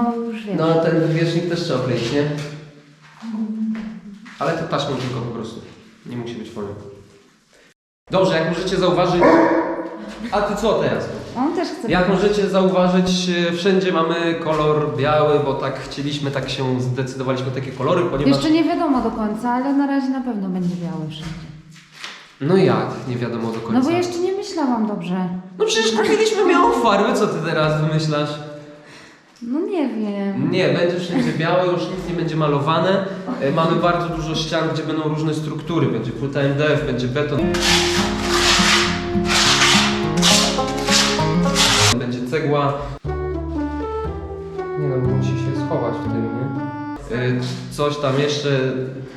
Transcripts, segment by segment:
No już wiem. No ten wywiesznik też trzeba kleić, nie? Ale to taśmą tylko po prostu. Nie musi być folią. Dobrze, jak możecie zauważyć... A ty co teraz? On też chce. Jak możecie zauważyć, e, wszędzie mamy kolor biały, bo tak chcieliśmy, tak się zdecydowaliśmy takie kolory, ponieważ... Jeszcze nie wiadomo do końca, ale na razie na pewno będzie biały wszędzie. No jak? Nie wiadomo do końca. No bo jeszcze nie myślałam dobrze. No przecież kupiliśmy białą farbę, co ty teraz wymyślasz? No nie wiem. Nie, będzie wszędzie białe, już nic nie będzie malowane. E, Mamy bardzo dużo ścian, gdzie będą różne struktury. Będzie płyta MDF, będzie beton. Będzie cegła. Nie no, musi się schować w tym, nie? E, Coś tam jeszcze,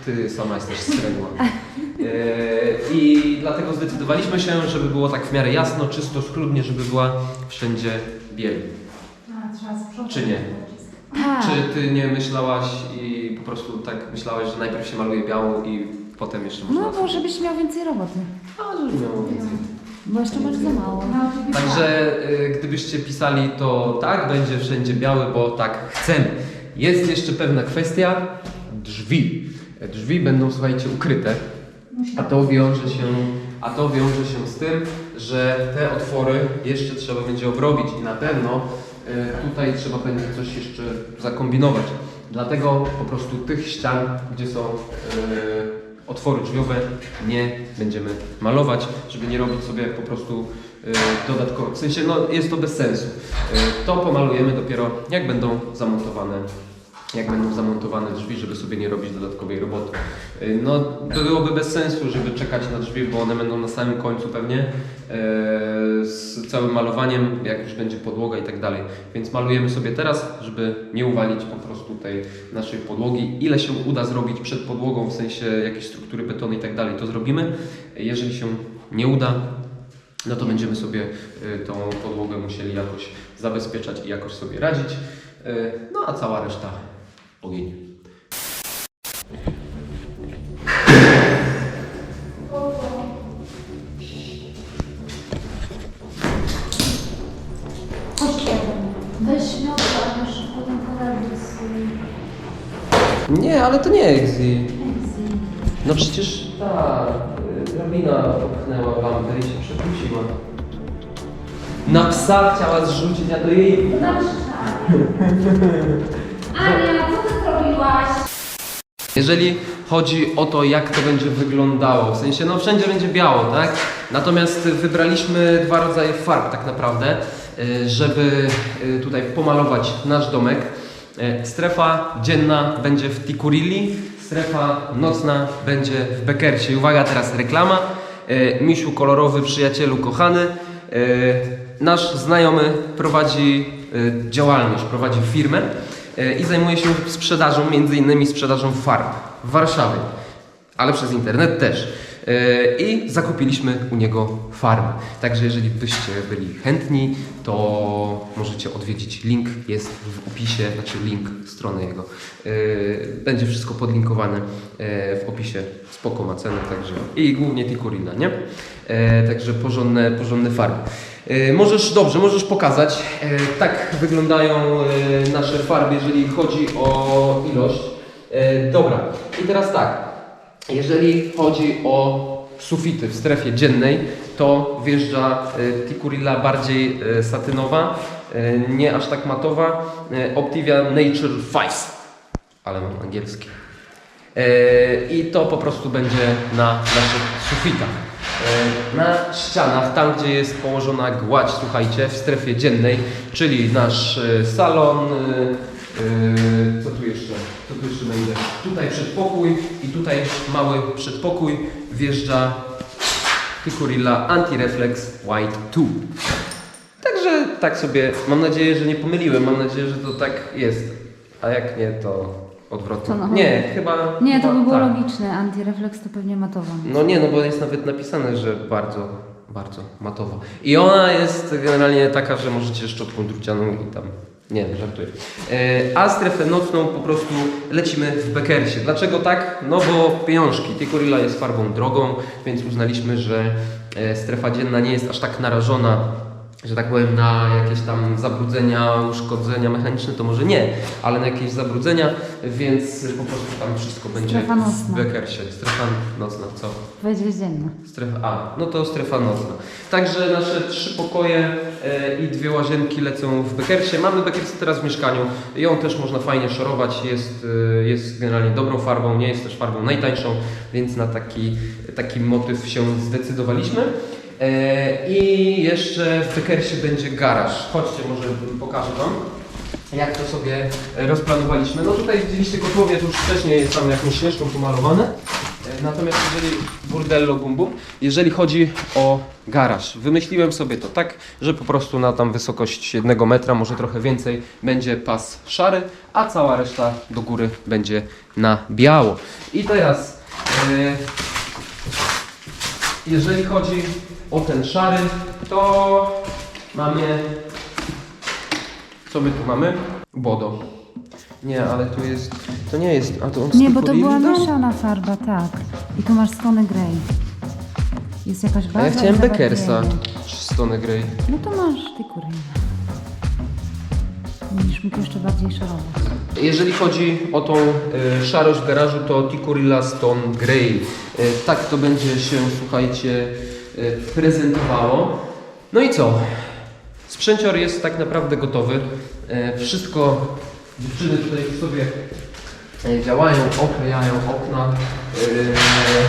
ty sama jesteś z cegła. E, I dlatego zdecydowaliśmy się, żeby było tak w miarę jasno, czysto, schludnie, żeby była wszędzie biel. Czy nie? Tak. Czy ty nie myślałaś i po prostu tak myślałeś, że najpierw się maluje białą i potem jeszcze można... No bo żebyś miał więcej roboty. A, żeby miało więcej. Bo jeszcze masz za mało. Także y, gdybyście pisali to tak, będzie wszędzie biały, bo tak chcemy. Jest jeszcze pewna kwestia drzwi. Drzwi będą, słuchajcie, ukryte. A to wiąże się, a to wiąże się z tym, że te otwory jeszcze trzeba będzie obrobić i na pewno tutaj trzeba będzie coś jeszcze zakombinować. Dlatego po prostu tych ścian, gdzie są y, otwory drzwiowe, nie będziemy malować, żeby nie robić sobie po prostu y, dodatkowo. W sensie, no jest to bez sensu. To pomalujemy dopiero jak będą zamontowane jak będą zamontowane drzwi, żeby sobie nie robić dodatkowej roboty. Y, No, byłoby bez sensu, żeby czekać na drzwi, bo one będą na samym końcu pewnie e, z całym malowaniem, jak już będzie podłoga i tak dalej. Więc malujemy sobie teraz, żeby nie uwalić po prostu tej naszej podłogi. Ile się uda zrobić przed podłogą, w sensie jakiejś struktury betonu i tak dalej, to zrobimy. Jeżeli się nie uda, no to będziemy sobie y, tą podłogę musieli jakoś zabezpieczać i jakoś sobie radzić. Y, No a cała reszta ogień. Weź miotła, masz potem kolegę z Nie, ale to nie Exi. No przecież ta y, drabina popchnęła lampę i się przewróciła. Na psa chciała zrzucić, a to jej... Zrobiłaś? Jeżeli chodzi o to, jak to będzie wyglądało, w sensie, no wszędzie będzie biało, tak? Natomiast wybraliśmy dwa rodzaje farb tak naprawdę, y, żeby y, tutaj pomalować nasz domek. Y, Strefa dzienna będzie w Tikurilli, strefa nocna będzie w Beckersie. I Uwaga, teraz reklama. Misiu kolorowy, przyjacielu kochany. Nasz znajomy prowadzi działalność, prowadzi firmę i zajmuje się sprzedażą, między innymi sprzedażą farb w Warszawie, ale przez internet też. Y, I zakupiliśmy u niego farby. Także jeżeli byście byli chętni, to możecie odwiedzić. Link jest w opisie, znaczy link strony jego. Y, Będzie wszystko podlinkowane w opisie. Spoko ma cenę, także i głównie Tikurina, nie? E, Także porządne, porządne farby. E, Możesz, dobrze, możesz pokazać. E, Tak wyglądają e, nasze farby, jeżeli chodzi o ilość. Dobra, i teraz tak. Jeżeli chodzi o sufity w strefie dziennej, to wjeżdża Tikurilla bardziej satynowa, nie aż tak matowa. Optivia Nature 5, ale mam angielski. I to po prostu będzie na naszych sufitach. E, Na ścianach, tam gdzie jest położona gładź, słuchajcie, w strefie dziennej, czyli nasz e, salon, e, co tu jeszcze, co tu jeszcze będzie? Tutaj przedpokój i tutaj mały przedpokój wjeżdża Tikurilla Anti-Reflex White 2. Także tak sobie, mam nadzieję, że nie pomyliłem, mam nadzieję, że to tak jest. A jak nie, to odwrotnie. No. Nie, chyba... Nie, to chyba by było tak. logiczne. Antirefleks to pewnie matowa. No nie, no bo jest nawet napisane, że bardzo, bardzo matowa. I ona jest generalnie taka, że możecie szczotką drucianą i tam... Nie, żartuję. E, A strefę nocną po prostu lecimy w Beckersie. Dlaczego tak? No bo pieniążki. Tikurilla jest farbą drogą, więc uznaliśmy, że e, strefa dzienna nie jest aż tak narażona że tak powiem, na jakieś tam zabrudzenia, uszkodzenia mechaniczne, to może nie, ale na jakieś zabrudzenia, więc po prostu tam wszystko będzie Strefa w nocna. Beckersie. Strefa nocna, co? Wejdź więzienna. Strefa, a, no to strefa nocna. Także nasze trzy pokoje e, i dwie łazienki lecą w Beckersie. Mamy Beckersy teraz w mieszkaniu. Ją też można fajnie szorować. Jest, e, jest generalnie dobrą farbą, nie jest też farbą najtańszą, więc na taki, taki motyw się zdecydowaliśmy. E, I jeszcze w Beckersie będzie garaż. Chodźcie, może pokażę Wam. Jak to sobie rozplanowaliśmy. No tutaj widzieliście kotłowie, to już wcześniej jest tam jakąś śnieżką pomalowane. E, Natomiast jeżeli burdello bum bum, jeżeli chodzi o garaż, wymyśliłem sobie to tak, że po prostu na tam wysokość jednego metra, może trochę więcej, będzie pas szary, a cała reszta do góry będzie na biało. I teraz, e, jeżeli chodzi o ten szary, to mamy co my tu mamy? Bodo. Nie, ale tu jest. To nie jest. A to on Nie, bo to była dał? mieszana farba, tak. I tu masz Stony Grey. Jest jakaś A ja chciałem Beckersa. Stone Grey. No to masz ty kurynę. Mógł jeszcze bardziej szorować. Jeżeli chodzi o tą e, szarość w garażu, to Tikurilla Stone Grey. E, tak to będzie się, słuchajcie, e, prezentowało. No i co? Sprzęcior jest tak naprawdę gotowy. E, wszystko dziewczyny tutaj sobie e, działają, oklejają okna. E,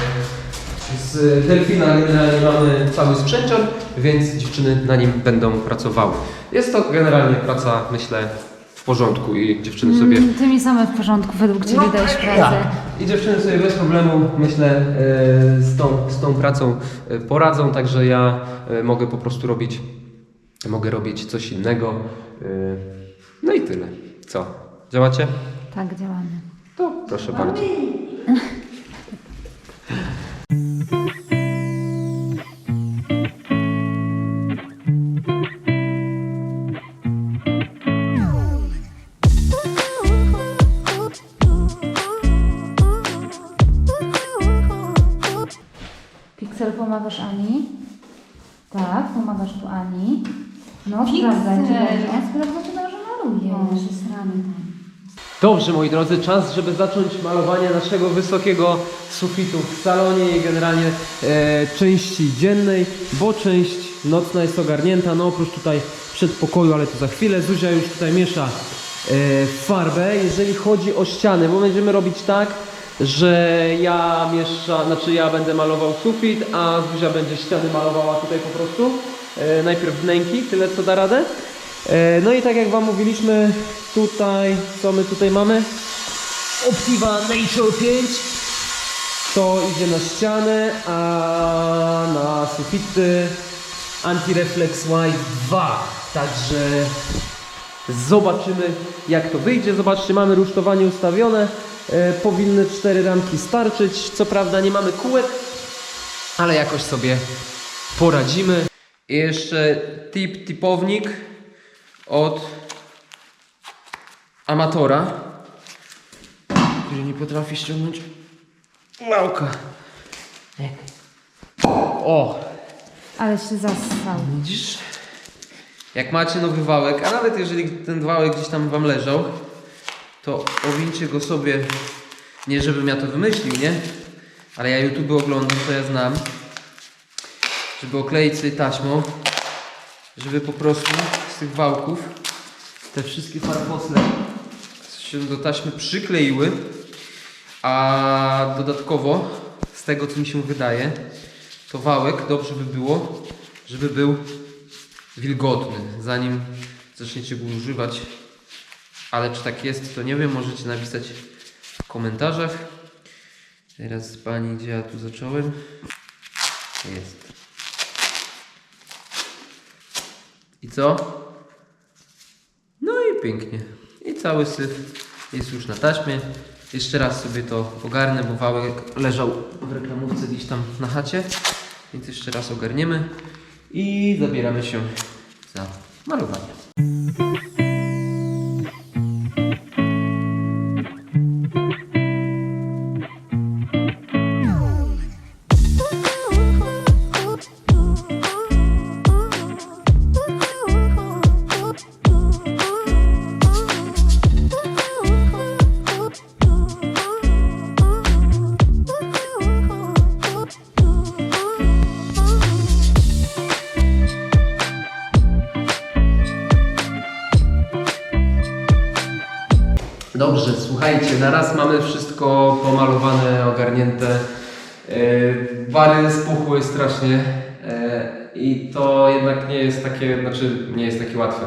z Delfina generalnie mamy cały sprzęcior, więc dziewczyny na nim będą pracowały. Jest to generalnie praca, myślę, w porządku i dziewczyny sobie Mm, Ty mi same w porządku, według ciebie dajesz pracę. tak. I dziewczyny sobie bez problemu, myślę, e, z tą, z tą pracą e, poradzą, także ja e, mogę po prostu robić, mogę robić coś innego. e, No i tyle. Co? Działacie? Tak, działamy. To proszę bardzo. Pomagasz tu Ani. No, sprawdzaj, czy dobrze. Sprawdzaj, czy dobrze. No, się rany tam. Dobrze, moi drodzy, czas, żeby zacząć malowanie naszego wysokiego sufitu w salonie i generalnie e, części dziennej, bo część nocna jest ogarnięta, no oprócz tutaj przedpokoju, ale to za chwilę. Zuzia już tutaj miesza e, farbę. Jeżeli chodzi o ściany, bo będziemy robić tak, że ja miesza, znaczy ja będę malował sufit, a Zuzia będzie ściany malowała tutaj po prostu. E, najpierw wnęki, tyle co da radę. E, No i tak jak Wam mówiliśmy, tutaj, co my tutaj mamy? Optiva Nature 5. To idzie na ścianę, a na sufity Anti-Reflex White 2. Także zobaczymy jak to wyjdzie. Zobaczcie, mamy rusztowanie ustawione. E, powinny cztery ramki starczyć. Co prawda nie mamy kółek, ale jakoś sobie poradzimy. I jeszcze tip, tipownik od amatora, który nie potrafi ściągnąć małka. O, Ale się zassał. widzisz? Jak macie nowy wałek, a nawet jeżeli ten wałek gdzieś tam wam leżał, to owincie go sobie, nie żebym ja to wymyślił, nie? Ale ja YouTube oglądam, to ja znam. Żeby okleić sobie taśmą, żeby po prostu z tych wałków te wszystkie farfosle się do taśmy przykleiły, a dodatkowo z tego co mi się wydaje, to wałek dobrze by było, żeby był wilgotny, zanim zaczniecie go używać. Ale czy tak jest, to nie wiem, możecie napisać w komentarzach. Teraz pani, gdzie ja tu zacząłem? Jest. I co? No i pięknie. I cały syf jest już na taśmie. Jeszcze raz sobie to ogarnę, bo wałek leżał w reklamówce gdzieś tam na chacie. Więc jeszcze raz ogarniemy i zabieramy się za malowanie. Dobrze, słuchajcie, na raz mamy wszystko pomalowane, ogarnięte. E, Wary spuchły strasznie e, i to jednak nie jest takie, znaczy nie jest takie łatwe.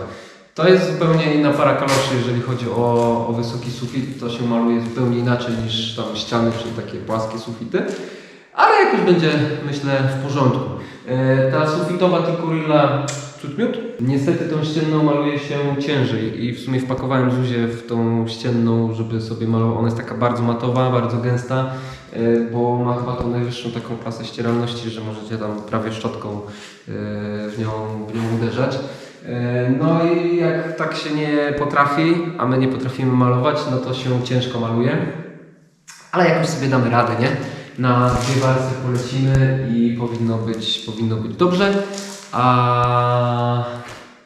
To jest zupełnie inna para kaloszy, jeżeli chodzi o, o wysoki sufit, to się maluje zupełnie inaczej niż tam ściany czy takie płaskie sufity. Ale jakoś będzie, myślę, w porządku. E, ta sufitowa Tikurilla miód. Niestety tą ścienną maluje się ciężej i w sumie wpakowałem Zuzię w tą ścienną, żeby sobie malować. Ona jest taka bardzo matowa, bardzo gęsta, e, bo ma chyba tą najwyższą taką klasę ścieralności, że możecie tam prawie szczotką e, w nią, w nią uderzać. E, No i jak tak się nie potrafi, a my nie potrafimy malować, no to się ciężko maluje. Ale jakoś sobie damy radę, nie? Na dwie walce polecimy i powinno być, powinno być dobrze. A,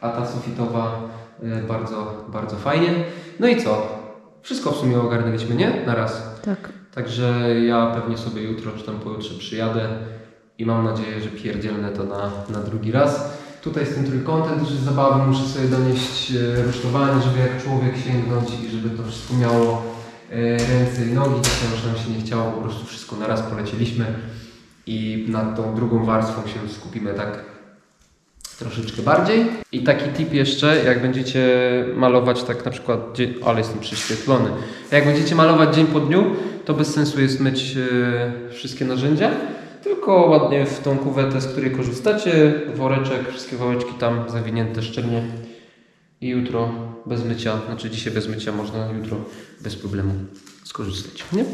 a ta sufitowa y, bardzo, bardzo fajnie. No i co? Wszystko w sumie ogarnęliśmy, nie? Na raz. Tak. Także ja pewnie sobie jutro czy tam pojutrze przyjadę i mam nadzieję, że pierdzielnę to na, na drugi raz. Tutaj z tym trójkątem też jest zabawny, muszę sobie donieść e, rusztowanie, żeby jak człowiek sięgnąć i żeby to wszystko miało e, ręce i nogi. Dzisiaj już nam się nie chciało, po prostu wszystko na raz polecieliśmy i nad tą drugą warstwą się skupimy tak troszeczkę bardziej. I taki tip jeszcze, jak będziecie malować tak na przykład, dzie- ale jestem przyświetlony, jak będziecie malować dzień po dniu, to bez sensu jest myć e, wszystkie narzędzia, tylko ładnie w tą kuwetę, z której korzystacie, woreczek, wszystkie wałeczki tam zawinięte szczelnie i jutro bez mycia, znaczy dzisiaj bez mycia można jutro bez problemu skorzystać, nie?